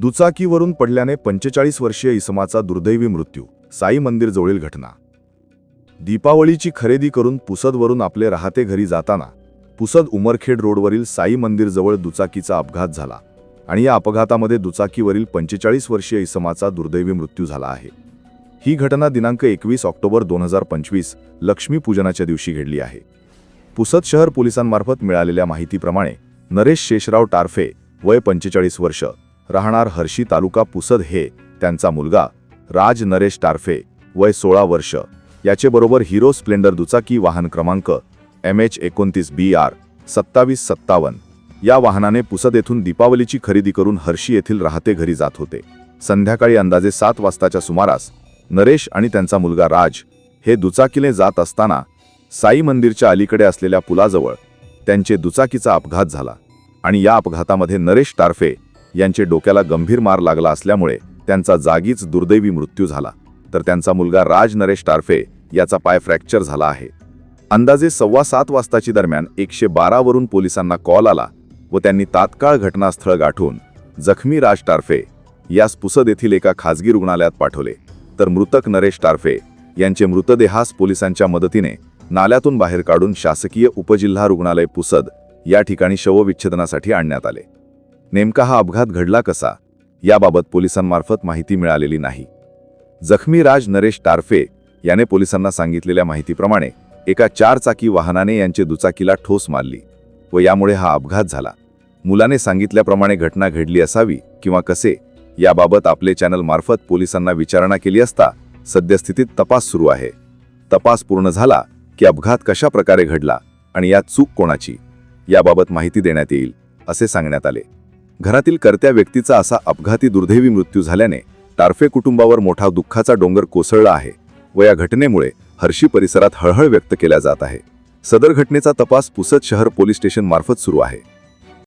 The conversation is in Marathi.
दुचाकीवरून पडल्याने पंचेचाळीस वर्षीय इसमाचा दुर्दैवी मृत्यू साई मंदिरजवळील घटना. दीपावळीची खरेदी करून पुसदवरून आपले राहते घरी जाताना पुसद उमरखेड रोडवरील साई मंदिरजवळ दुचाकीचा अपघात झाला आणि या अपघातामध्ये दुचाकीवरील पंचेचाळीस वर्षीय इसमाचा दुर्दैवी मृत्यू झाला आहे. ही घटना दिनांक एकवीस ऑक्टोबर दोन हजार पंचवीस लक्ष्मीपूजनाच्या दिवशी घडली आहे. पुसद शहर पोलिसांमार्फत मिळालेल्या माहितीप्रमाणे नरेश शेषराव टारफे वय पंचेचाळीस वर्ष राहणार हर्षी तालुका पुसद हे त्यांचा मुलगा राज नरेश टारफे वय सोळा वर्ष. याचेबरोबर हिरो स्प्लेंडर दुचाकी वाहन क्रमांक एम एच एकोणतीस बी आर सत्तावीस सत्तावन्न. या वाहनाने पुसद येथून दीपावलीची खरेदी करून हर्षी येथील राहते घरी जात होते. संध्याकाळी अंदाजे सात वाजताच्या सुमारास नरेश आणि त्यांचा मुलगा राज हे दुचाकीने जात असताना साई मंदिरच्या अलीकडे असलेल्या पुलाजवळ त्यांचे दुचाकीचा अपघात झाला आणि या अपघातामध्ये नरेश टारफे यांचे डोक्याला गंभीर मार लागला असल्यामुळे त्यांचा जागीच दुर्दैवी मृत्यू झाला. तर त्यांचा मुलगा राज नरेश टारफे याचा पाय फ्रॅक्चर झाला आहे. अंदाजे सव्वा सात वाजताची दरम्यान एकशे बारावरून पोलिसांना कॉल आला व त्यांनी तात्काळ घटनास्थळ गाठून जखमी राज टारफे यास पुसद येथील एका खाजगी रुग्णालयात पाठवले. तर मृतक नरेश टारफे यांचे मृतदेहास पोलिसांच्या मदतीने नाल्यातून बाहेर काढून शासकीय उपजिल्हा रुग्णालय पुसद या ठिकाणी शवविच्छेदनासाठी आणण्यात आले. नेमका हा अपघात घडला कसा? याबाबत पोलिसांमार्फत माहिती मिळालेली नाही. जखमी राज नरेश टारफे याने पोलिसांना सांगितलेल्या माहितीप्रमाणे एका चारचाकी वाहनाने यांचे दुचाकीला ठोस मारली व यामुळे हा अपघात झाला. मुलाने सांगितल्याप्रमाणे घटना घडली असावी किंवा कसे याबाबत आपले चॅनल मार्फत पोलिसांना विचारणा केली असता सद्यस्थितीत तपास सुरू आहे. तपास पूर्ण झाला की अपघात कशा प्रकारे घडला आणि यात चूक कोणाची याबाबत माहिती देण्यात येईल असे सांगण्यात आले. घरातील कर्त्या व्यक्तीचा असा अपघाती दुर्दैवी मृत्यू झाल्याने टारफे कुटुंबावर मोठा दुःखाचा डोंगर कोसळला आहे व या घटनेमुळे हर्षी परिसरात हळहळ व्यक्त केल्या जात आहे. सदर घटनेचा तपास पुसद शहर पोलीस स्टेशन मार्फत सुरू आहे.